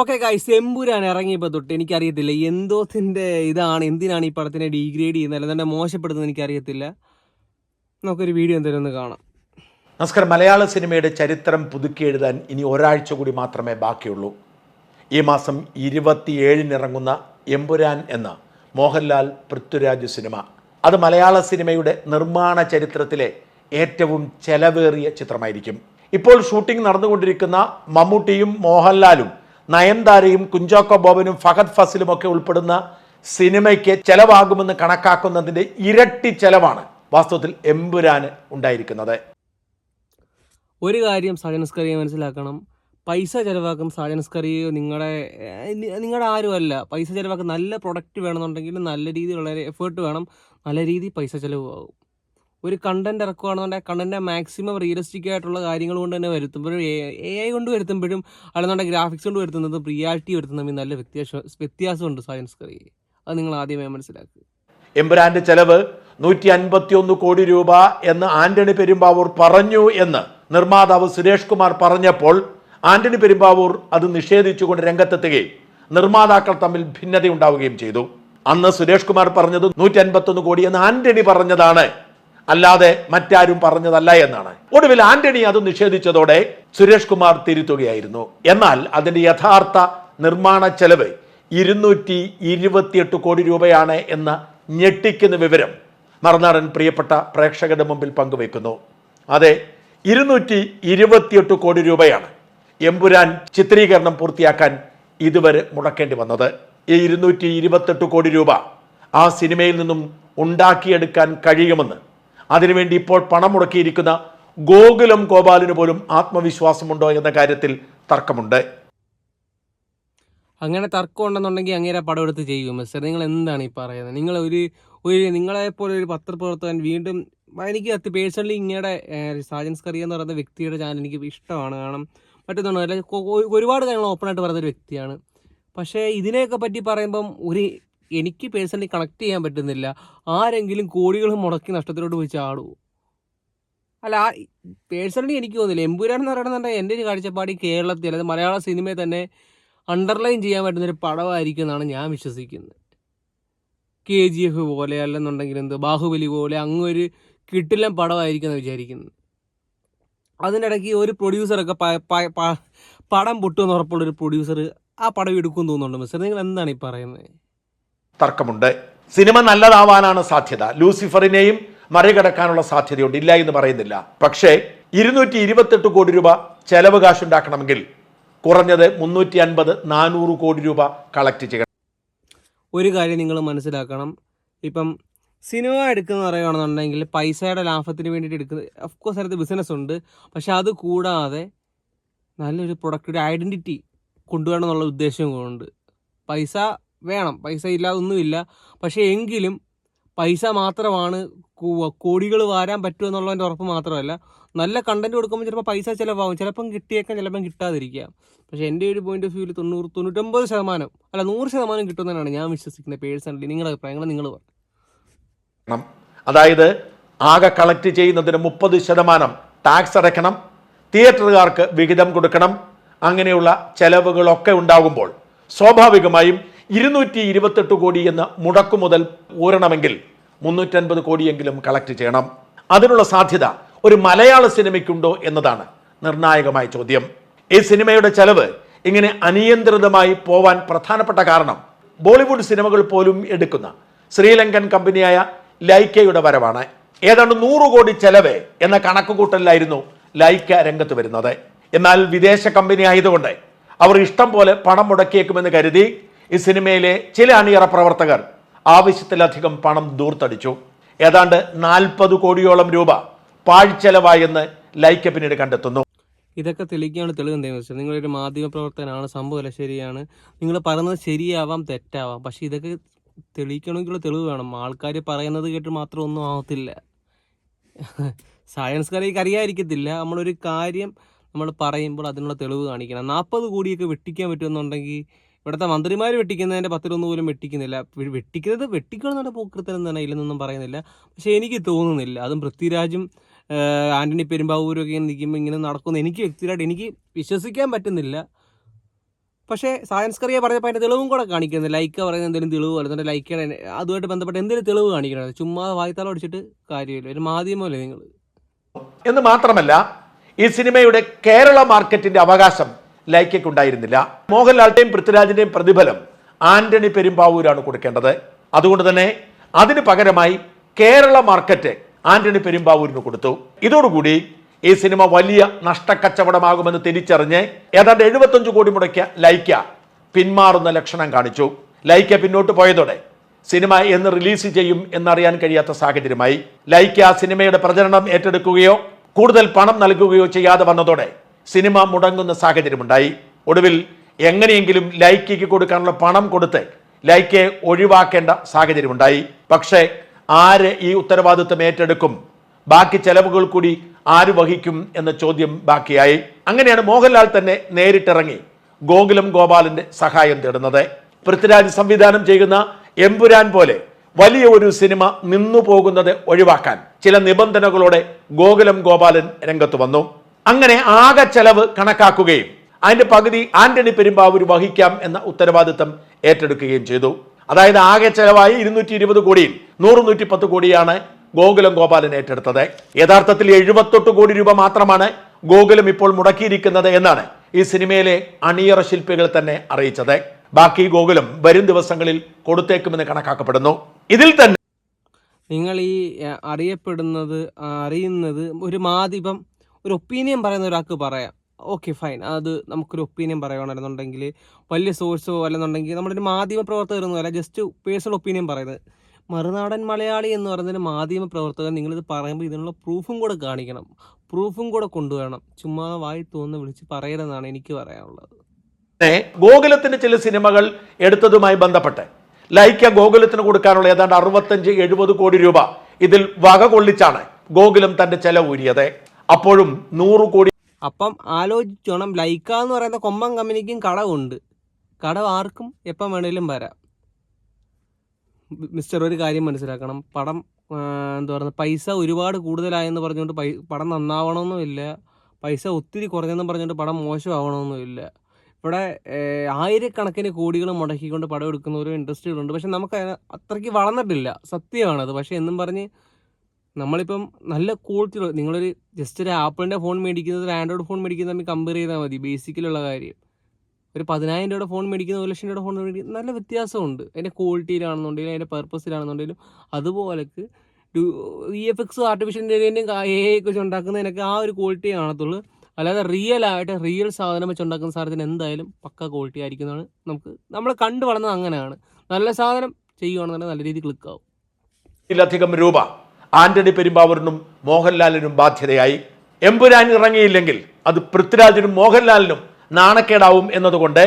Okay guys Empuraan ഇറങ്ങിയപ്പോൾ തൊട്ട് എനിക്കറിയത്തില്ല എന്തോത്തിന്റെ ഇതാണ് എന്തിനാണ് ഈ പടത്തിനെ ഡീഗ്രേഡ് ചെയ്യുന്നത്? അല്ലാതെ മോശപ്പെടുന്നത് എനിക്കറിയത്തില്ല. നമുക്കൊരു വീഡിയോ എന്തായാലും ഒന്ന് കാണാം. നമസ്കാരം. മലയാള സിനിമയുടെ ചരിത്രം പുതുക്കി എഴുതാൻ ഇനി ഒരാഴ്ച കൂടി മാത്രമേ ബാക്കിയുള്ളൂ. ഈ മാസം ഇരുപത്തിയേഴിന് ഇറങ്ങുന്ന എമ്പുരാൻ എന്ന മോഹൻലാൽ പൃഥ്വിരാജ് സിനിമ. അത് മലയാള സിനിമയുടെ നിർമ്മാണ ചരിത്രത്തിലെ ഏറ്റവും ചെലവേറിയ ചിത്രമായിരിക്കും. ഇപ്പോൾ ഷൂട്ടിംഗ് നടന്നുകൊണ്ടിരിക്കുന്ന മമ്മൂട്ടിയും മോഹൻലാലും നയൻതാരയും കുഞ്ചാക്കോ ബോബനും ഫഹദ് ഫസിലും ഒക്കെ ഉൾപ്പെടുന്ന സിനിമയ്ക്ക് ചെലവാകുമെന്ന് കണക്കാക്കുന്നതിന്റെ ഇരട്ടി ചെലവാണ് വാസ്തവത്തിൽ എമ്പുരാന് ഉണ്ടായിരിക്കുന്നത്. ഒരു കാര്യം സജനസ്കറിയെ മനസ്സിലാക്കണം. പൈസ ചിലവാക്കും സാജൻസ്കറിയോ നിങ്ങളുടെ നിങ്ങളുടെ ആരുമല്ല. പൈസ ചിലവാക്കും നല്ല പ്രൊഡക്റ്റ് വേണമെന്നുണ്ടെങ്കിൽ നല്ല രീതിയിലുള്ള എഫേർട്ട് വേണം. നല്ല രീതിയിൽ പൈസ ചിലവ് ആകും ഒരു കണ്ടന്റ് ഇറക്കുകയാണെന്നുണ്ടെങ്കിൽ കണ്ടന്റ് മാക്സിമം റിയലിസ്റ്റിക് ആയിട്ടുള്ള കാര്യങ്ങൾ കൊണ്ട് തന്നെ വരുത്തുമ്പോഴും എ ഐ കൊണ്ട് വരുത്തുമ്പോഴും അല്ലെന്നുണ്ടെങ്കിൽ ഗ്രാഫിക്സ് കൊണ്ട് വരുത്തുന്നതും റിയാലിറ്റി വരുത്തുന്നതും നല്ല വ്യത്യാസം വ്യത്യാസമുണ്ട് സയൻസ് കറി അത് നിങ്ങൾ ആദ്യമേ മനസ്സിലാക്കുക എമ്പുരാന്റെ ചെലവ് നൂറ്റി അൻപത്തി ഒന്ന് കോടി രൂപ എന്ന് ആന്റണി പെരുമ്പാവൂർ പറഞ്ഞു എന്ന് നിർമ്മാതാവ് സുരേഷ് കുമാർ പറഞ്ഞപ്പോൾ ആന്റണി പെരുമ്പാവൂർ അത് നിഷേധിച്ചുകൊണ്ട് രംഗത്തെത്തുകയും നിർമ്മാതാക്കൾ തമ്മിൽ ഭിന്നതയുണ്ടാവുകയും ചെയ്തു. അന്ന് സുരേഷ് കുമാർ പറഞ്ഞത് നൂറ്റി അൻപത്തി ഒന്ന് കോടി എന്ന് ആന്റണി പറഞ്ഞതാണ്. അല്ലാതെ മറ്റാരും പറഞ്ഞതല്ല എന്നാണ്. ഒടുവിൽ ആന്റണി അത് നിഷേധിച്ചതോടെ സുരേഷ് കുമാർ തിരുത്തുകയായിരുന്നു. എന്നാൽ അതിന്റെ യഥാർത്ഥ നിർമ്മാണ ചെലവ് ഇരുന്നൂറ്റി ഇരുപത്തിയെട്ട് കോടി രൂപയാണ് എന്ന ഞെട്ടിക്കുന്ന വിവരം മറുനാടൻ പ്രിയപ്പെട്ട പ്രേക്ഷകരുടെ മുമ്പിൽ പങ്കുവെക്കുന്നു അതെ ഇരുന്നൂറ്റി ഇരുപത്തിയെട്ട് കോടി രൂപയാണ് എമ്പുരാൻ ചിത്രീകരണം പൂർത്തിയാക്കാൻ ഇതുവരെ മുടക്കേണ്ടി വന്നത്. ഈ ഇരുന്നൂറ്റി ഇരുപത്തെട്ട് കോടി രൂപ ആ സിനിമയിൽ നിന്നും ഉണ്ടാക്കിയെടുക്കാൻ കഴിയുമെന്ന് അതിനുവേണ്ടി ഇപ്പോൾ പണം മുടക്കിയിരിക്കുന്ന ഗോകുലം ഗോപാലിന് പോലും ആത്മവിശ്വാസമുണ്ടോ എന്ന കാര്യത്തിൽ തർക്കമുണ്ട്. അങ്ങനെ തർക്കം ഉണ്ടെന്നുണ്ടെങ്കിൽ അങ്ങേരെ പടം എടുത്ത് ചെയ്യും മിസ്റ്റർ നിങ്ങൾ എന്താണ് ഈ പറയുന്നത്? നിങ്ങൾ ഒരു ഒരു നിങ്ങളെപ്പോലെ ഒരു പത്രപ്രവർത്തകൻ വീണ്ടും എനിക്ക് അത് പേഴ്സണലി ഇങ്ങയുടെ സാജൻസ് കറിയ എന്ന് പറയുന്ന വ്യക്തിയുടെ ചാനൽ എനിക്ക് ഇഷ്ടമാണ്. കാരണം മറ്റൊന്നുമല്ല ഒരുപാട് കാര്യങ്ങൾ പറയുന്ന ഒരു വ്യക്തിയാണ്. പക്ഷേ ഇതിനെയൊക്കെ പറ്റി പറയുമ്പം ഒരു എനിക്ക് പേഴ്സണലി കണക്ട് ചെയ്യാൻ പറ്റുന്നില്ല. ആരെങ്കിലും കോടികൾ മുടക്കി നഷ്ടത്തിലോട്ട് പോയി ചാടുമോ അല്ല പേഴ്സണലി എനിക്ക് തോന്നില്ല എമ്പുരാൻ എന്ന് പറയുന്നത് എന്റെ ഒരു കാഴ്ചപ്പാട് ഈ കേരളത്തിൽ അതായത് മലയാള സിനിമയെ തന്നെ അണ്ടർലൈൻ ചെയ്യാൻ പറ്റുന്നൊരു പടമായിരിക്കും എന്നാണ് ഞാൻ വിശ്വസിക്കുന്നത്. കെ ജി എഫ് പോലെ അല്ലെന്നുണ്ടെങ്കിൽ എന്ത് ബാഹുബലി പോലെ അങ്ങൊരു കിട്ടില്ല പടമായിരിക്കും എന്ന് വിചാരിക്കുന്നത് അതിനിടയ്ക്ക് ഒരു പ്രൊഡ്യൂസറൊക്കെ പടം പൊട്ടുമെന്ന് ഉറപ്പുള്ളൊരു പ്രൊഡ്യൂസർ ആ പടം എടുക്കും തോന്നുന്നുണ്ട്. മിസ്റ്റർ നിങ്ങൾ എന്താണ് ഈ പറയുന്നത്? തർക്കമുണ്ട്. സിനിമ നല്ലതാവാനാണ് സാധ്യത. ലൂസിഫറിനെയും മറികടക്കാനുള്ള സാധ്യതയുണ്ട്. ഇല്ല എന്ന് പറയുന്നില്ല. പക്ഷേ ഇരുന്നൂറ്റി ഇരുപത്തെട്ട് കോടി രൂപ ചെലവ് കാശുണ്ടാക്കണമെങ്കിൽ കുറഞ്ഞത് മുന്നൂറ്റി അൻപത് നാനൂറ് കോടി രൂപ കളക്ട് ചെയ്യണം. ഒരു കാര്യം നിങ്ങൾ മനസ്സിലാക്കണം. ഇപ്പം സിനിമ എടുക്കുന്ന പറയുകയാണെന്നുണ്ടെങ്കിൽ പൈസയുടെ ലാഭത്തിന് വേണ്ടിയിട്ട് എടുക്കുന്നത് ഓഫ് കോഴ്സ് അതിനകത്ത് ബിസിനസ് ഉണ്ട്. പക്ഷെ അത് കൂടാതെ നല്ലൊരു പ്രൊഡക്റ്റ് ഐഡന്റിറ്റി കൊണ്ടുവരണം എന്നുള്ള ഉദ്ദേശവും കൊണ്ട് പൈസ വേണം. പൈസ ഇല്ലാതെ ഒന്നുമില്ല പക്ഷേ എങ്കിലും പൈസ മാത്രമാണ് കോടികൾ വാരാൻ പറ്റുമോ എന്നുള്ളതിന്റെ ഉറപ്പ് മാത്രമല്ല നല്ല കണ്ടന്റ് കൊടുക്കുമ്പോൾ ചിലപ്പോൾ പൈസ ചിലവാകും. ചിലപ്പം കിട്ടിയേക്കാം ചിലപ്പം കിട്ടാതിരിക്കാം. പക്ഷേ എന്റെ ഒരു പോയിന്റ് ഓഫ് വ്യൂവിൽ തൊണ്ണൂറ് തൊണ്ണൂറ്റൊമ്പത് ശതമാനം അല്ല നൂറ് ശതമാനം കിട്ടുമെന്നാണ് ഞാൻ വിശ്വസിക്കുന്നത് പേഴ്സണലി. നിങ്ങളുടെ അഭിപ്രായങ്ങൾ നിങ്ങൾ പറഞ്ഞു അതായത് ആകെ കളക്ട് ചെയ്യുന്നതിന് മുപ്പത് ശതമാനം ടാക്സ് അടയ്ക്കണം തിയേറ്ററുകാർക്ക് വിഹിതം കൊടുക്കണം അങ്ങനെയുള്ള ചെലവുകളൊക്കെ ഉണ്ടാകുമ്പോൾ സ്വാഭാവികമായും ഇരുന്നൂറ്റി ഇരുപത്തെട്ട് കോടി എന്ന മുടക്കുമുതൽ ഊരണമെങ്കിൽ മുന്നൂറ്റൻപത് കോടിയെങ്കിലും കളക്ട് ചെയ്യണം. അതിനുള്ള സാധ്യത ഒരു മലയാള സിനിമയ്ക്കുണ്ടോ എന്നതാണ് നിർണായകമായ ചോദ്യം. ഈ സിനിമയുടെ ചെലവ് ഇങ്ങനെ അനിയന്ത്രിതമായി പോവാൻ പ്രധാനപ്പെട്ട കാരണം ബോളിവുഡ് സിനിമകൾ പോലും എടുക്കുന്ന ശ്രീലങ്കൻ കമ്പനിയായ ലൈക്കയുടെ വരവാണ്. ഏതാണ്ട് നൂറ് കോടി ചെലവ് എന്ന കണക്കുകൂട്ടലിലായിരുന്നു ലൈക്ക രംഗത്ത് വരുന്നത്. എന്നാൽ വിദേശ കമ്പനി ആയതുകൊണ്ട് അവർ ഇഷ്ടം പോലെ പണം മുടക്കിയേക്കുമെന്ന് കരുതി ഈ സിനിമയിലെ ചില അണിയറ പ്രവർത്തകർ ആവശ്യത്തിലധികം പണം ദൂർത്തടിച്ചു. ഏതാണ്ട് നാൽപ്പത് കോടിയോളം രൂപ പാഴ്ചെലവായെന്ന് ലൈക്ക പിന്നീട് കണ്ടെത്തുന്നു. ഇതൊക്കെ തെളിയിക്കാണ് തെളിവ് എന്തെങ്കിലും വെച്ചാൽ നിങ്ങളൊരു മാധ്യമ പ്രവർത്തകനാണ് സംഭവമല്ല ശരിയാണ്. നിങ്ങൾ പറയുന്നത് ശരിയാവാം തെറ്റാവാം. പക്ഷേ ഇതൊക്കെ തെളിയിക്കണമെങ്കിലുള്ള തെളിവ് വേണം. ആൾക്കാർ പറയുന്നത് കേട്ട് മാത്രം ഒന്നും ആവത്തില്ല സയൻസ്കാർക്ക് അറിയാതിരിക്കത്തില്ല. നമ്മളൊരു കാര്യം നമ്മൾ പറയുമ്പോൾ അതിനുള്ള തെളിവ് കാണിക്കണം. നാൽപ്പത് കോടിയൊക്കെ വെട്ടിക്കാൻ പറ്റുമെന്നുണ്ടെങ്കിൽ ഇവിടുത്തെ മന്ത്രിമാർ വെട്ടിക്കുന്നതിന്റെ പത്തിലൊന്നും പോലും വെട്ടിക്കുന്നില്ല. വെട്ടിക്കുന്നത് വെട്ടിക്കണമെന്നുള്ള പോക്കൃത്തരം തന്നെ ഇല്ലെന്നൊന്നും പറയുന്നില്ല. പക്ഷേ എനിക്ക് തോന്നുന്നില്ല. അതും പൃഥ്വിരാജും ആന്റണി പെരുമ്പാവൂരൊക്കെ നിൽക്കുമ്പോൾ ഇങ്ങനെ നടക്കുന്നു എനിക്ക് വ്യക്തിപരമായിട്ട് എനിക്ക് വിശ്വസിക്കാൻ പറ്റുന്നില്ല. പക്ഷേ സയൻസ് കറിയെ പറഞ്ഞപ്പോൾ അതിന്റെ തെളിവും കൂടെ കാണിക്കുന്നത് ലൈക്ക പറയുന്ന എന്തെങ്കിലും തെളിവ് അല്ലെങ്കിൽ ലൈക്കയുടെ അതുമായിട്ട് ബന്ധപ്പെട്ട് എന്തെങ്കിലും തെളിവ് കാണിക്കണം? ചുമ്മാ വായ്ത്താളം അടിച്ചിട്ട് കാര്യമില്ല. ഒരു മാധ്യമമല്ലേ നിങ്ങൾ എന്ന് മാത്രമല്ല ഈ സിനിമയുടെ കേരള മാർക്കറ്റിന്റെ അവകാശം ലൈക്കയ്ക്ക് ഉണ്ടായിരുന്നില്ല. മോഹൻലാലിന്റെയും പൃഥ്വിരാജിന്റെയും പ്രതിഫലം ആന്റണി പെരുമ്പാവൂരാണ് കൊടുക്കേണ്ടത്. അതുകൊണ്ട് തന്നെ അതിന് പകരമായി കേരള മാർക്കറ്റ് ആന്റണി പെരുമ്പാവൂരിന് കൊടുത്തു. ഇതോടുകൂടി ഈ സിനിമ വലിയ നഷ്ടക്കച്ചവടമാകുമെന്ന് തിരിച്ചറിഞ്ഞ് ഏതാണ്ട് എഴുപത്തഞ്ച് കോടി മുടക്കിയ ലൈക്ക പിന്മാറുന്ന ലക്ഷണം കാണിച്ചു. ലൈക്ക പിന്നോട്ട് പോയതോടെ സിനിമ എന്ന് റിലീസ് ചെയ്യും എന്നറിയാൻ കഴിയാത്ത സാഹചര്യമായി. ലൈക്ക സിനിമയുടെ പ്രചരണം ഏറ്റെടുക്കുകയോ കൂടുതൽ പണം നൽകുകയോ ചെയ്യാതെ വന്നതോടെ സിനിമ മുടങ്ങുന്ന സാഹചര്യമുണ്ടായി. ഒടുവിൽ എങ്ങനെയെങ്കിലും ലൈക്കയ്ക്ക് കൊടുക്കാനുള്ള പണം കൊടുത്ത് ലൈക്കെ ഒഴിവാക്കേണ്ട സാഹചര്യമുണ്ടായി. പക്ഷേ ആര് ഈ ഉത്തരവാദിത്വം ഏറ്റെടുക്കും? ബാക്കി ചെലവുകൾ കൂടി ആര് വഹിക്കും എന്ന ചോദ്യം ബാക്കിയായി. അങ്ങനെയാണ് മോഹൻലാൽ തന്നെ നേരിട്ടിറങ്ങി ഗോകുലം ഗോപാലിന്റെ സഹായം തേടുന്നത്. പൃഥ്വിരാജ് സംവിധാനം ചെയ്യുന്ന എമ്പുരാൻ പോലെ വലിയ ഒരു സിനിമ നിന്നു പോകുന്നത് ഒഴിവാക്കാൻ ചില നിബന്ധനകളോടെ ഗോകുലം ഗോപാലൻ രംഗത്ത് വന്നു. അങ്ങനെ ആകെ ചെലവ് കണക്കാക്കുകയും അതിന്റെ പകുതി ആന്റണി പെരുമ്പാവൂർ വഹിക്കാം എന്ന ഉത്തരവാദിത്തം ഏറ്റെടുക്കുകയും ചെയ്തു. അതായത് ആകെ ചെലവായി ഇരുന്നൂറ്റി ഇരുപത് കോടിയിൽ നൂറ് നൂറ്റി പത്ത് കോടിയാണ് ഗോകുലം ഗോപാലൻ ഏറ്റെടുത്തത്. യഥാർത്ഥത്തിൽ എഴുപത്തെട്ട് കോടി രൂപ മാത്രമാണ് ഗോകുലം ഇപ്പോൾ മുടക്കിയിരിക്കുന്നത് എന്നാണ് ഈ സിനിമയിലെ അണിയറ ശില്പികൾ തന്നെ അറിയിച്ചത്. ബാക്കി ഗോകുലം വരും ദിവസങ്ങളിൽ കൊടുത്തേക്കുമെന്ന് കണക്കാക്കപ്പെടുന്നു. ഇതിൽ തന്നെ നിങ്ങൾ ഈ അറിയപ്പെടുന്നത് അറിയുന്നത് ഒരു മാധ്യമം ഒരു ഒപ്പീനിയൻ പറയുന്ന ഒരാൾക്ക് പറയാം. ഓക്കെ ഫൈൻ അത് നമുക്കൊരു ഒപ്പീനിയൻ പറയുകയാണെന്നുണ്ടെങ്കിൽ വലിയ സോഴ്സോ അല്ലെന്നുണ്ടെങ്കിൽ നമ്മുടെ ഒരു മാധ്യമ പ്രവർത്തകരൊന്നും അല്ല ജസ്റ്റ് പേഴ്സണൽ ഒപ്പീനിയൻ പറയുന്നത്. മറുനാടൻ മലയാളി എന്ന് പറയുന്നൊരു മാധ്യമ പ്രവർത്തകൻ നിങ്ങളിത് പറയുമ്പോൾ ഇതിനുള്ള പ്രൂഫും കൂടെ കാണിക്കണം. പ്രൂഫും കൂടെ കൊണ്ടുവരണം. ചുമ്മാ വായി തോന്നുന്ന വിളിച്ച് പറയരുതെന്നാണ് എനിക്ക് പറയാനുള്ളത്. ഗോകുലത്തിന്റെ ചില സിനിമകൾ എടുത്തതുമായി ബന്ധപ്പെട്ട്. ലൈക്ക ഗോകുലത്തിന് കൊടുക്കാനുള്ള ഏതാണ്ട് അറുപത്തഞ്ച് എഴുപത് കോടി രൂപ ഇതിൽ വക കൊള്ളിച്ചാണ് ഗോകുലം തന്റെ ചെലവ് ഊരിയത്. അപ്പോഴും നൂറ് കോടി അപ്പം ആലോചിച്ചോണം ലൈക്ക എന്ന് പറയുന്ന കൊമ്പം കമ്പനിക്കും കടവുണ്ട്. കടവ് ആർക്കും എപ്പം വേണേലും വരാം. മിസ്റ്റർ ഒരു കാര്യം മനസ്സിലാക്കണം. പടം എന്താ പറയുക പൈസ ഒരുപാട് കൂടുതലായെന്ന് പറഞ്ഞുകൊണ്ട് പൈ പടം നന്നാവണമെന്നുമില്ല. പൈസ ഒത്തിരി കുറഞ്ഞെന്ന് പറഞ്ഞുകൊണ്ട് പടം മോശമാവണമെന്നുമില്ല. ഇവിടെ ആയിരക്കണക്കിന് കോടികൾ മുടക്കിക്കൊണ്ട് പടം എടുക്കുന്ന ഒരു ഇൻഡസ്ട്രികളുണ്ട്. പക്ഷെ നമുക്ക് അത്രയ്ക്ക് വളർന്നിട്ടില്ല. സത്യമാണത്. പക്ഷേ എന്നും പറഞ്ഞ് നമ്മളിപ്പം നല്ല ക്വാളിറ്റി ഉള്ള നിങ്ങളൊരു ജസ്റ്റ് ഒരു ആപ്പിളിന്റെ ഫോൺ മേടിക്കുന്നത് ഒരു ആൻഡ്രോയിഡ് ഫോൺ മേടിക്കുന്നത് തമ്മിൽ കമ്പയർ ചെയ്താൽ മതി ബേസിക്കലുള്ള കാര്യം. ഒരു പതിനായിരം രൂപയുടെ ഫോൺ മേടിക്കുന്ന ഒരു ലക്ഷം രൂപയുടെ ഫോൺ മേടിക്കുന്ന നല്ല വ്യത്യാസമുണ്ട്. അതിന്റെ ക്വാളിറ്റിയിലാണെന്നുണ്ടെങ്കിലും അതിന്റെ പർപ്പസിലാണെന്നുണ്ടെങ്കിലും അതുപോലക്ക് വി എഫ് എക്സ് ആർട്ടിഫിഷ്യൽ ഇന്റലിജന്റും എ ഒക്കെ വെച്ച് ഉണ്ടാക്കുന്നതിനൊക്കെ ആ ഒരു ക്വാളിറ്റി കാണത്തുള്ളൂ. അല്ലാതെ റിയൽ ആയിട്ട് റിയൽ സാധനം വെച്ച് ഉണ്ടാക്കുന്ന സാധനത്തിന് എന്തായാലും പക്ക ക്വാളിറ്റി ആയിരിക്കുന്നതാണ് നമുക്ക് നമ്മൾ കണ്ടു വളർന്നത് അങ്ങനെയാണ്. നല്ല സാധനം ചെയ്യുകയാണെന്നുണ്ടെങ്കിൽ നല്ല രീതിയിൽ ക്ലിക്കാവും ഇതിലധികം രൂപ ആന്റണി പെരുമ്പാവൂരിനും മോഹൻലാലിനും ബാധ്യതയായി. എമ്പുരാൻ ഇറങ്ങിയില്ലെങ്കിൽ അത് പൃഥ്വിരാജിനും മോഹൻലാലിനും നാണക്കേടാവും എന്നതുകൊണ്ട്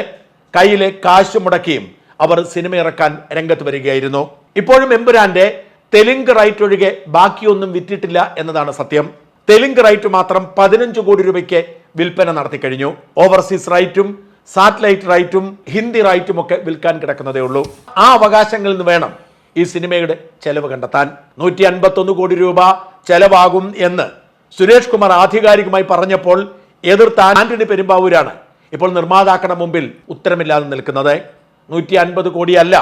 കയ്യിലെ കാശ് മുടക്കിയും അവർ സിനിമ ഇറക്കാൻ രംഗത്ത് വരികയായിരുന്നു. ഇപ്പോഴും എമ്പുരാന്റെ തെലുങ്ക് റൈറ്റ് ഒഴികെ ബാക്കിയൊന്നും വിറ്റിട്ടില്ല എന്നതാണ് സത്യം. തെലുങ്ക് റൈറ്റ് മാത്രം പതിനഞ്ച് കോടി രൂപയ്ക്ക് വിൽപ്പന നടത്തി കഴിഞ്ഞു. ഓവർസീസ് റൈറ്റും സാറ്റലൈറ്റ് റൈറ്റും ഹിന്ദി റൈറ്റും ഒക്കെ വിൽക്കാൻ കിടക്കുന്നതേ ഉള്ളൂ. ആ അവകാശങ്ങളിൽ നിന്ന് വേണം ഈ സിനിമയുടെ ചെലവ് കണ്ടെത്താൻ നൂറ്റി അൻപത്തൊന്ന് കോടി രൂപ ചെലവാകും എന്ന് സുരേഷ് കുമാർ ആധികാരികമായി പറഞ്ഞപ്പോൾ എതിർത്ത ആന്റണി പെരുമ്പാവൂരാണ് ഇപ്പോൾ നിർമ്മാതാക്കളുടെ മുമ്പിൽ ഉത്തരമില്ലാതെ നിൽക്കുന്നത്. നൂറ്റി അൻപത് കോടിയല്ല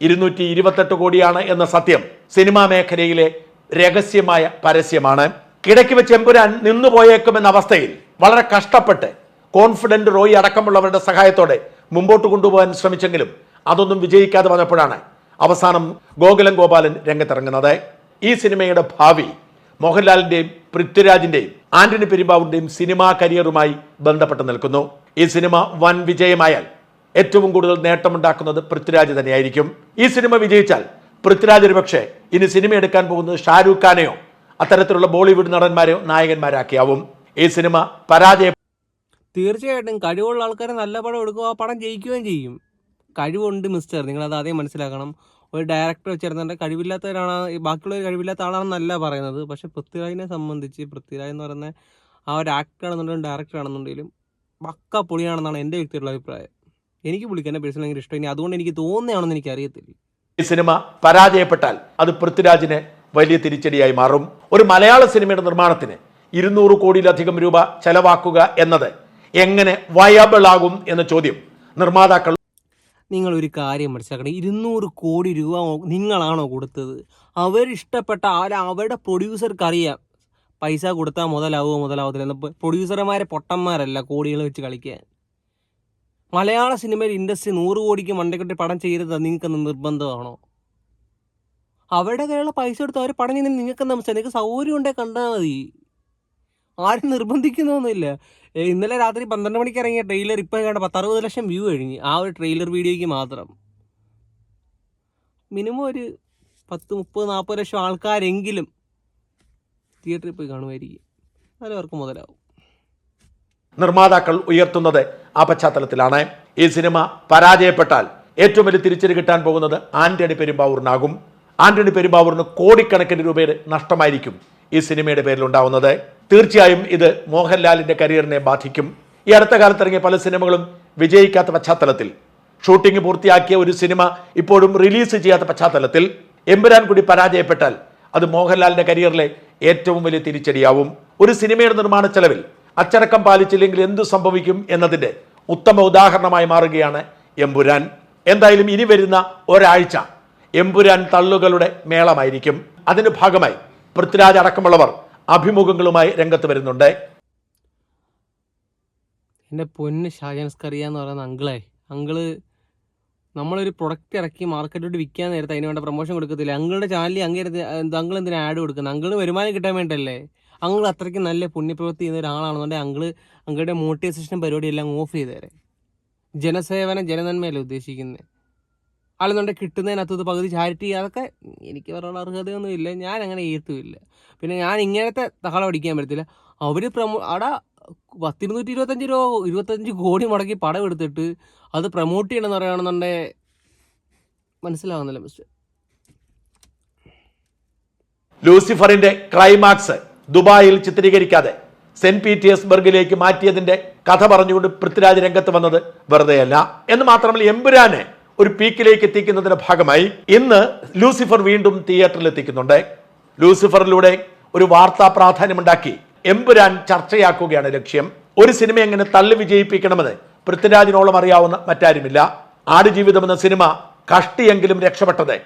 ഇരുന്നൂറ്റി ഇരുപത്തെട്ട് കോടിയാണ് എന്ന സത്യം സിനിമാ മേഖലയിലെ രഹസ്യമായ പരസ്യമാണ്. കിടക്കി വെച്ച് എമ്പുരാൻ നിന്നുപോയേക്കുമെന്ന അവസ്ഥയിൽ വളരെ കഷ്ടപ്പെട്ട് കോൺഫിഡന്റ് റോയി അടക്കമുള്ളവരുടെ സഹായത്തോടെ മുമ്പോട്ട് കൊണ്ടുപോകാൻ ശ്രമിച്ചെങ്കിലും അതൊന്നും വിജയിക്കാതെ വന്നപ്പോഴാണ് അവസാനം ഗോകുലം ഗോപാലൻ രംഗത്തിറങ്ങുന്നത്. ഈ സിനിമയുടെ ഭാവി മോഹൻലാലിന്റെയും പൃഥ്വിരാജിന്റെയും ആന്റണി പെരുമ്പാവൂരിന്റെയും സിനിമാ കരിയറുമായി ബന്ധപ്പെട്ട് നിൽക്കുന്നു. ഈ സിനിമ വൻ വിജയമായാൽ ഏറ്റവും കൂടുതൽ നേട്ടമുണ്ടാക്കുന്നത് പൃഥ്വിരാജ് തന്നെയായിരിക്കും. ഈ സിനിമ വിജയിച്ചാൽ പൃഥ്വിരാജ് ഒരുപക്ഷെ ഇനി സിനിമ എടുക്കാൻ പോകുന്നത് ഷാരൂഖ് ഖാനെയോ അത്തരത്തിലുള്ള ബോളിവുഡ് നടന്മാരെയോ നായകന്മാരാക്കിയാവും. ഈ സിനിമ പരാജയ തീർച്ചയായിട്ടും കഴിവുള്ള ആൾക്കാരെ നല്ല പടം എടുക്കുക ആ പടം ജയിക്കുകയും ചെയ്യും. കഴിവുണ്ട് മിസ്റ്റർ നിങ്ങളത് ആദ്യം മനസ്സിലാക്കണം. ഒരു ഡയറക്ടർ വെച്ചിരുന്നതിന്റെ കഴിവില്ലാത്തവരാണ് ബാക്കിയുള്ളവർ കഴിവില്ലാത്ത ആളാണെന്നല്ല പറയുന്നത്. പക്ഷേ പൃഥ്വിരാജിനെ സംബന്ധിച്ച് പൃഥ്വിരാജ് എന്ന് പറയുന്ന ആ ഒരു ആക്ടർ ആണെന്നുണ്ടെങ്കിലും ഡയറക്ടർ ആണെന്നുണ്ടെങ്കിലും പക്ക പൊളിയാണെന്നാണ് എന്റെ വ്യക്തിയുള്ള അഭിപ്രായം. എനിക്ക് പുള്ളിക്കാനെ പേഴ്സണൽ ഭയങ്കര ഇഷ്ടം. ഇനി അതുകൊണ്ട് എനിക്ക് തോന്നുകയാണെന്ന് എനിക്ക് അറിയത്തില്ല. ഈ സിനിമ പരാജയപ്പെട്ടാൽ അത് പൃഥ്വിരാജിന് വലിയ തിരിച്ചടിയായി മാറും. ഒരു മലയാള സിനിമയുടെ നിർമ്മാണത്തിന് ഇരുന്നൂറ് കോടിയിലധികം രൂപ ചെലവാക്കുക എന്നത് എങ്ങനെ വയബിൾ ആകും എന്ന ചോദ്യം നിർമ്മാതാക്കൾ നിങ്ങൾ ഒരു കാര്യം മനസ്സിലാക്കണം. ഇരുന്നൂറ് കോടി രൂപ നിങ്ങളാണോ കൊടുത്തത്? അവരിഷ്ടപ്പെട്ട ആ അവരുടെ പ്രൊഡ്യൂസർക്ക് അറിയാം പൈസ കൊടുത്താൽ മുതലാവുമോ മുതലാവത്തില്ല പ്രൊഡ്യൂസർമാരെ പൊട്ടന്മാരല്ല കോടികൾ വെച്ച് കളിക്കാൻ. മലയാള സിനിമയിൽ ഇൻഡസ്ട്രി നൂറ് കോടിക്ക് മണ്ടക്കെട്ടി പടം ചെയ്യരുത് നിങ്ങൾക്ക് നിർബന്ധമാണോ? അവരുടെ കയ്യിലുള്ള പൈസ കൊടുത്ത് അവർ പടം ചെയ്യുന്നതിന് നിങ്ങൾക്ക് എന്താ നിങ്ങൾക്ക് സൗകര്യം ഉണ്ടെങ്കിൽ കണ്ടാൽ മതി. ആരും നിർബന്ധിക്കുന്നൊന്നുമില്ല. ഇന്നലെ രാത്രി പന്ത്രണ്ട് മണിക്ക് ഇറങ്ങിയ ട്രെയിലർ ഇപ്പോൾ കണ്ട പത്തറുപത് ലക്ഷം വ്യൂ കഴിഞ്ഞ്. ആ ഒരു ട്രെയിലർ വീഡിയോയ്ക്ക് മാത്രം. മിനിമം ഒരു പത്ത് മുപ്പത് നാൽപ്പത് ലക്ഷം ആൾക്കാരെങ്കിലും തിയേറ്ററിൽ പോയി കാണുമായിരിക്കും. അതിലവർക്ക് മുതലാവും. നിർമ്മാതാക്കൾ ഉയർത്തുന്നത് ആ പശ്ചാത്തലത്തിലാണ് ഈ സിനിമ പരാജയപ്പെട്ടാൽ ഏറ്റവും വലിയ തിരിച്ചടി കിട്ടാൻ പോകുന്നത് ആന്റണി പെരുമ്പാവൂറിനാകും. ആന്റണി പെരുമ്പാവൂറിന് കോടിക്കണക്കിന് രൂപയുടെ നഷ്ടമായിരിക്കും. ഈ സിനിമയുടെ പേരിൽ ഉണ്ടാവുന്നത് തീർച്ചയായും ഇത് മോഹൻലാലിന്റെ കരിയറിനെ ബാധിക്കും. ഈ അടുത്ത കാലത്ത് ഇറങ്ങിയ പല സിനിമകളും വിജയിക്കാത്ത പശ്ചാത്തലത്തിൽ. ഷൂട്ടിംഗ് പൂർത്തിയാക്കിയ ഒരു സിനിമ ഇപ്പോഴും റിലീസ് ചെയ്യാത്ത പശ്ചാത്തലത്തിൽ. എമ്പുരാൻ കൂടി പരാജയപ്പെട്ടാൽ അത് മോഹൻലാലിന്റെ കരിയറിലെ ഏറ്റവും വലിയ തിരിച്ചടിയാവും. ഒരു സിനിമയുടെ നിർമ്മാണ ചെലവിൽ അച്ചടക്കം പാലിച്ചില്ലെങ്കിൽ എന്തു സംഭവിക്കും എന്നതിന്റെ ഉത്തമ ഉദാഹരണമായി മാറുകയാണ് എമ്പുരാൻ. എന്തായാലും ഇനി വരുന്ന ഒരാഴ്ച എമ്പുരാൻ തള്ളുകളുടെ മേളമായിരിക്കും. അതിന്റെ ഭാഗമായി പൃഥ്വിരാജ് അടക്കമുള്ളവർ അഭിമുഖങ്ങളുമായി രംഗത്ത് വരുന്നുണ്ട്. എന്റെ പൊന്ന് ഷാജൻസ്കറിയ എന്ന് പറയുന്ന അങ്കിളെ. അങ്കിൾ നമ്മളൊരു പ്രൊഡക്റ്റ് ഇറക്കി മാർക്കറ്റിലോട്ട് വിൽക്കാൻ നേരത്തെ അതിന് വേണ്ട പ്രൊമോഷൻ കൊടുക്കത്തില്ല. അങ്കിളുടെ ചാനലിൽ അങ്ങേരത്ത് അങ്കിൾ എന്തിനാ ആഡ് കൊടുക്കുന്നത് അങ്കിളിന് വരുമാനം കിട്ടാൻ വേണ്ടല്ലേ? അങ്കിൾ അത്രയ്ക്ക് നല്ല പുണ്യപ്രവൃത്തി ചെയ്യുന്ന ഒരാളാണെന്നുണ്ടെങ്കിൽ അങ്കിൾ അങ്കിളുടെ മോട്ടിവേഷൻ പരിപാടി എല്ലാം ഓഫ് ചെയ്തേരെ. തരാം ജനസേവനം ജനനന്മയല്ലേ ഉദ്ദേശിക്കുന്നത് അല്ലെന്നുണ്ടെങ്കിൽ കിട്ടുന്നതിനകത്ത് ഇത് പകുതി ചാരിറ്റി അതൊക്കെ എനിക്ക് പറയാനുള്ള അർഹതയൊന്നും ഇല്ല. ഞാൻ അങ്ങനെ ചെയ്യത്തുമില്ല. പിന്നെ ഞാൻ ഇങ്ങനത്തെ തഹള അടിക്കാൻ പറ്റത്തില്ല. അവർ പ്രമോ അവിടെ പത്തിരുന്നൂറ്റി ഇരുപത്തഞ്ച് രൂപ ഇരുപത്തഞ്ച് കോടി മുടക്കി പടം എടുത്തിട്ട് അത് പ്രൊമോട്ട് ചെയ്യണമെന്ന് പറയുകയാണെന്നുണ്ടെങ്കിൽ മനസ്സിലാവുന്നില്ല മിസ്റ്റർ ലൂസിഫറിന്റെ ക്ലൈമാക്സ് ദുബായിൽ ചിത്രീകരിക്കാതെ സെന്റ് പീറ്റേഴ്സ്ബർഗിലേക്ക് മാറ്റിയതിന്റെ കഥ പറഞ്ഞുകൊണ്ട് പൃഥ്വിരാജ് രംഗത്ത് വന്നത് വെറുതെയല്ല. എന്ന് മാത്രമല്ല എമ്പുരാനെ ഒരു പീക്കിലേക്ക് എത്തിക്കുന്നതിന്റെ ഭാഗമായി ഇന്ന് ലൂസിഫർ വീണ്ടും തിയേറ്ററിൽ എത്തിക്കുന്നുണ്ട്. ലൂസിഫറിലൂടെ ഒരു വാർത്താ പ്രാധാന്യമുണ്ടാക്കി. എമ്പുരാൻ ചർച്ചയാക്കുകയാണ് ലക്ഷ്യം. ഒരു സിനിമ എങ്ങനെ തള്ളി വിജയിപ്പിക്കണമെന്ന് പൃഥ്വിരാജിനോളം അറിയാവുന്ന മറ്റാരുമില്ല. ആടുജീവിതം എന്ന സിനിമ കഷ്ടിയെങ്കിലും രക്ഷപ്പെട്ടത്.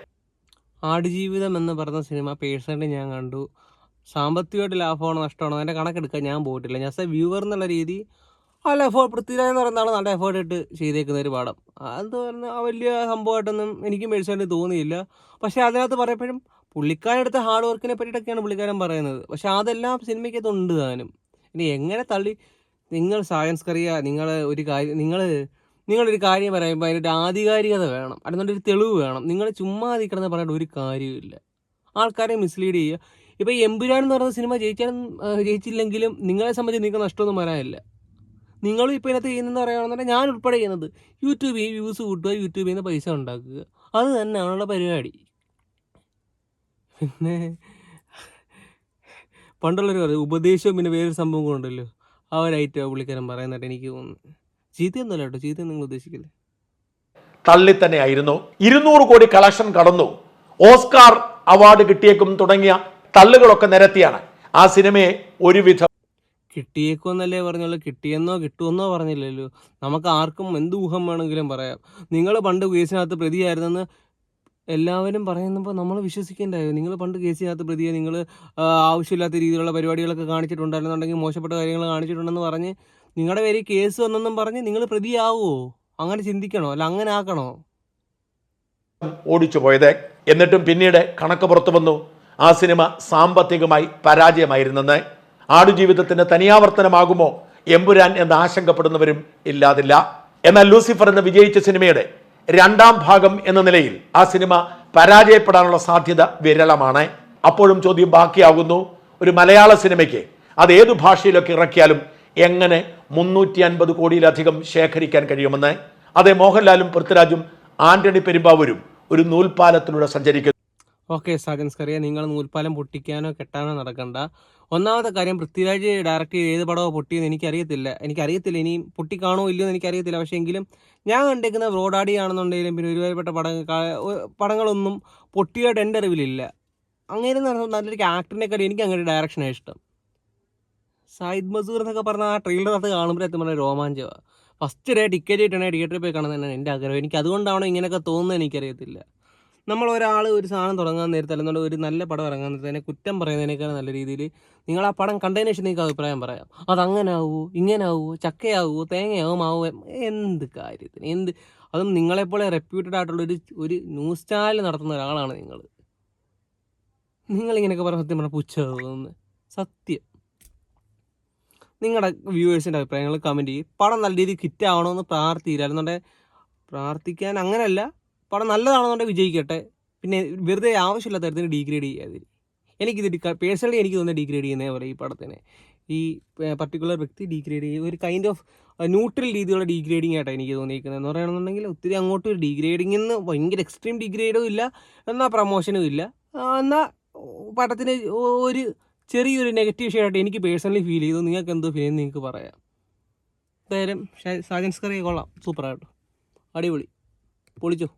ആടുജീവിതം എന്ന് പറഞ്ഞ സിനിമ പേഴ്സണലി ഞാൻ കണ്ടു. സാമ്പത്തികമായിട്ട് ലാഭമാണോ നഷ്ടമാണോ അതിന്റെ കണക്കെടുക്കാൻ ഞാൻ പോയിട്ടില്ല. ഞാൻ വ്യൂവർ എന്നുള്ള രീതി അല്ല എഫേർട്ട് പൃഥ്വിരാജ് എന്ന് പറയുന്ന ആൾ നല്ല എഫേർട്ട് ഇട്ട് ചെയ്തേക്കുന്ന ഒരു പാഠം അത് പറഞ്ഞാൽ വലിയ സംഭവമായിട്ടൊന്നും എനിക്ക് പേഴ്സണലി തോന്നിയില്ല. പക്ഷേ അതിനകത്ത് പറയപ്പോഴും പുള്ളിക്കാരെടുത്ത ഹാർഡ് വർക്കിനെ പറ്റിയിട്ടൊക്കെയാണ് പുള്ളിക്കാരൻ പറയുന്നത്. പക്ഷേ അതെല്ലാം സിനിമയ്ക്കകത്ത് ഉണ്ട് താനും. ഇനി എങ്ങനെ തള്ളി നിങ്ങൾ സയൻസ് കറിയ നിങ്ങൾ ഒരു കാര്യം നിങ്ങൾ നിങ്ങളൊരു കാര്യം പറയുമ്പോൾ അതിനൊരു ആധികാരികത വേണം. അതിനൊരു തെളിവ് വേണം. നിങ്ങൾ ചുമ്മാ കിടന്ന് പറയേണ്ട ഒരു കാര്യമില്ല ആൾക്കാരെ മിസ്ലീഡ് ചെയ്യുക. ഇപ്പോൾ എമ്പുരാൻ എന്ന് പറയുന്ന സിനിമ ജയിച്ചാലും ജയിച്ചില്ലെങ്കിലും നിങ്ങളെ സംബന്ധിച്ച് നിങ്ങൾക്ക് നഷ്ടമൊന്നും വരാനില്ല. നിങ്ങളും ഇപ്പോൾ ഇതിനകത്ത് ചെയ്യുന്നതെന്ന് പറയുകയാണെന്നുണ്ടെങ്കിൽ ഞാൻ ഉൾപ്പെടെ ചെയ്യുന്നത് യൂട്യൂബിൽ വ്യൂസ് കൂട്ടുക യൂട്യൂബിൽ നിന്ന് പൈസ ഉണ്ടാക്കുക. അത് തന്നെയാണുള്ള പരിപാടി. പിന്നെ പണ്ടുള്ളവർ പറയും ഉപദേശവും പിന്നെ വേറൊരു സംഭവം കൊണ്ടല്ലോ ആ ഒരു ഐറ്റം പുള്ളിക്കാരൻ പറയുന്നതായിട്ട് എനിക്ക് തോന്നുന്നു. ചീത്തയൊന്നുമല്ല കേട്ടോ ചീത്ത നിങ്ങൾ ഉദ്ദേശിക്കില്ലേ? തള്ളി തന്നെ ആയിരുന്നു ഇരുന്നൂറ് കോടി കളക്ഷൻ കടന്നു. ഓസ്കാർ അവാർഡ് കിട്ടിയേക്കും തുടങ്ങിയ തള്ളുകളൊക്കെ നിരത്തിയാണ്. ആ സിനിമയെ ഒരുവിധം കിട്ടിയേക്കുമെന്നല്ലേ പറഞ്ഞുള്ളൂ. കിട്ടിയെന്നോ കിട്ടുമെന്നോ പറഞ്ഞില്ലല്ലോ. നമുക്ക് ആർക്കും എന്ത് ഊഹം വേണമെങ്കിലും പറയാം. നിങ്ങൾ പണ്ട് കേസിനകത്ത് പ്രതിയായിരുന്നെന്ന് എല്ലാവരും പറയുന്നപ്പോൾ നമ്മൾ വിശ്വസിക്കേണ്ടായോ? നിങ്ങൾ പണ്ട് കേസിനകത്ത് പ്രതിയെ നിങ്ങൾ ആവശ്യമില്ലാത്ത രീതിയിലുള്ള പരിപാടികളൊക്കെ കാണിച്ചിട്ടുണ്ടായിരുന്നുണ്ടെങ്കിൽ മോശപ്പെട്ട കാര്യങ്ങൾ കാണിച്ചിട്ടുണ്ടെന്ന് പറഞ്ഞ് നിങ്ങളുടെ പേര് കേസ് വന്നെന്നും പറഞ്ഞ് നിങ്ങൾ പ്രതിയാവുമോ അങ്ങനെ ചിന്തിക്കണോ? അല്ല അങ്ങനെ ആക്കണോ? ഓടിച്ചു പോയത് എന്നിട്ടും പിന്നീട് കണക്ക് പുറത്തു വന്നു. ആ സിനിമ സാമ്പത്തികമായി പരാജയമായിരുന്നെന്ന്. ആടുജീവിതത്തിന്റെ തനിയാവർത്തനമാകുമോ? എമ്പുരാൻ എന്ന് ആശങ്കപ്പെടുന്നവരും ഇല്ലാതില്ല. എന്നാൽ ലൂസിഫർ എന്ന വിജയിച്ച സിനിമയുടെ രണ്ടാം ഭാഗം എന്ന നിലയിൽ ആ സിനിമ പരാജയപ്പെടാനുള്ള സാധ്യത വിരളമാണ്. അപ്പോഴും ചോദ്യം ബാക്കിയാകുന്നു ഒരു മലയാള സിനിമയ്ക്ക് അത് ഏതു ഭാഷയിലൊക്കെ ഇറക്കിയാലും എങ്ങനെ മുന്നൂറ്റി അൻപത് കോടിയിലധികം ശേഖരിക്കാൻ കഴിയുമെന്ന്. അതേ മോഹൻലാലും പൃഥ്വിരാജും ആന്റണി പെരുമ്പാവൂരും ഒരു നൂൽപാലത്തിലൂടെ സഞ്ചരിക്കുന്നു. ഓക്കെ സാജൻസ് നിങ്ങൾ നൂൽപ്പാലം പൊട്ടിക്കാനോ കെട്ടാനോ നടക്കണ്ട. ഒന്നാമത്തെ കാര്യം പൃഥ്വിരാജ് ഡയറക്റ്റ് ചെയ്ത് ഏത് പടമോ പൊട്ടിയെന്ന് എനിക്കറിയത്തില്ല. എനിക്കറിയത്തില്ല ഇനിയും പൊട്ടിക്കാണോ ഇല്ലയോ എന്ന് എനിക്കറിയത്തില്ല. പക്ഷേ എങ്കിലും ഞാൻ കണ്ടേക്കുന്ന ബ്രോഡാഡി ആണെന്നുണ്ടെങ്കിലും പിന്നെ ഒരുപാട് പട പടങ്ങളൊന്നും പൊട്ടിയായിട്ട് എന്റെ അറിവിലില്ല. അങ്ങനെ നല്ലൊരു ആക്ടറിനെക്കാളും എനിക്ക് അങ്ങനെ ഡയറക്ഷനാണ് ഇഷ്ടം. സായിദ് മസൂർ എന്നൊക്കെ പറഞ്ഞ ആ ട്രെയിലറിനകത്ത് കാണുമ്പോൾ എത്തുമ്പോൾ രോമാഞ്ചമാണ് ഫസ്റ്റ് ഡേ ടിക്കറ്റ് കിട്ടണേ തിയേറ്ററിൽ പോയി കാണുന്നത് തന്നെയാണ് എന്റെ ആഗ്രഹം. എനിക്ക് അതുകൊണ്ടാണോ ഇങ്ങനെയൊക്കെ തോന്നുന്നത് എനിക്കറിയത്തില്ല. നമ്മൾ ഒരാൾ ഒരു സാധനം തുടങ്ങാൻ നേരത്തെ അല്ലെന്നുണ്ട് ഒരു നല്ല പടം ഇറങ്ങാൻ നേരത്തെ അതിനെ കുറ്റം പറയുന്നതിനേക്കാൾ നല്ല രീതിയിൽ നിങ്ങൾ ആ പടം കണ്ടതിന് ശേഷം നിങ്ങൾക്ക് അഭിപ്രായം പറയാം. അതങ്ങനെ ആവുമോ ഇങ്ങനെ ആവുമോ ചക്കയാവുമോ തേങ്ങയാവും? ആവോ എന്ത് കാര്യത്തിന്? എന്ത്? അതും നിങ്ങളെപ്പോലെ റെപ്യൂട്ടഡ് ആയിട്ടുള്ള ഒരു ഒരു ന്യൂസ് ചാനൽ നടത്തുന്ന ഒരാളാണ് നിങ്ങൾ നിങ്ങളിങ്ങനെയൊക്കെ പറഞ്ഞ സത്യം പറഞ്ഞാൽ പുച്ഛന്ന് സത്യം. നിങ്ങളുടെ വ്യൂവേഴ്സിന്റെ അഭിപ്രായങ്ങൾ കമന്റ് ചെയ്യും. പടം നല്ല രീതിയിൽ ഹിറ്റ് ആവണമെന്ന് പ്രാർത്ഥിക്കുക അല്ലെന്നുണ്ടെങ്കിൽ പ്രാർത്ഥിക്കാൻ അങ്ങനെയല്ല പടം നല്ലതാണെന്നുണ്ടെങ്കിൽ വിജയിക്കട്ടെ. പിന്നെ വെറുതെ ആവശ്യമില്ലാത്ത തരത്തിന് ഡീഗ്രേഡ് ചെയ്യാതിരി. എനിക്കിത് പേഴ്സണലി എനിക്ക് തോന്നുന്നത് ഡീഗ്രേഡ് ചെയ്യുന്നേ പോലെ ഈ പടത്തിനെ. ഈ പർട്ടിക്കുലർ വ്യക്തി ഡീഗ്രേഡ് ചെയ്യുക ഒരു കൈൻഡ് ഓഫ് ന്യൂട്രൽ രീതിയിലുള്ള ഡീഗ്രേഡിംഗ് ആയിട്ടാണ് എനിക്ക് തോന്നിയിരിക്കുന്നത് എന്ന് പറയുകയാണെന്നുണ്ടെങ്കിൽ ഒത്തിരി അങ്ങോട്ട് ഡീഗ്രേഡിംഗ് എന്ന് ഭയങ്കര എക്സ്ട്രീം ഡീഗ്രേഡും ഇല്ല. എന്നാൽ പ്രമോഷനും ഇല്ല. എന്നാൽ പടത്തിന് ഒരു ചെറിയൊരു നെഗറ്റീവ് ഷെയ്ഡായിട്ട് എനിക്ക് പേഴ്സണലി ഫീൽ ചെയ്തു. നിങ്ങൾക്ക് എന്തോ ഫീൽ ചെയ്യുന്നു നിങ്ങൾക്ക് പറയാം. എന്തായാലും സാജൻസ് കറി കൊള്ളാം. സൂപ്പറായിട്ടോ അടിപൊളി. പൊളിച്ചോ.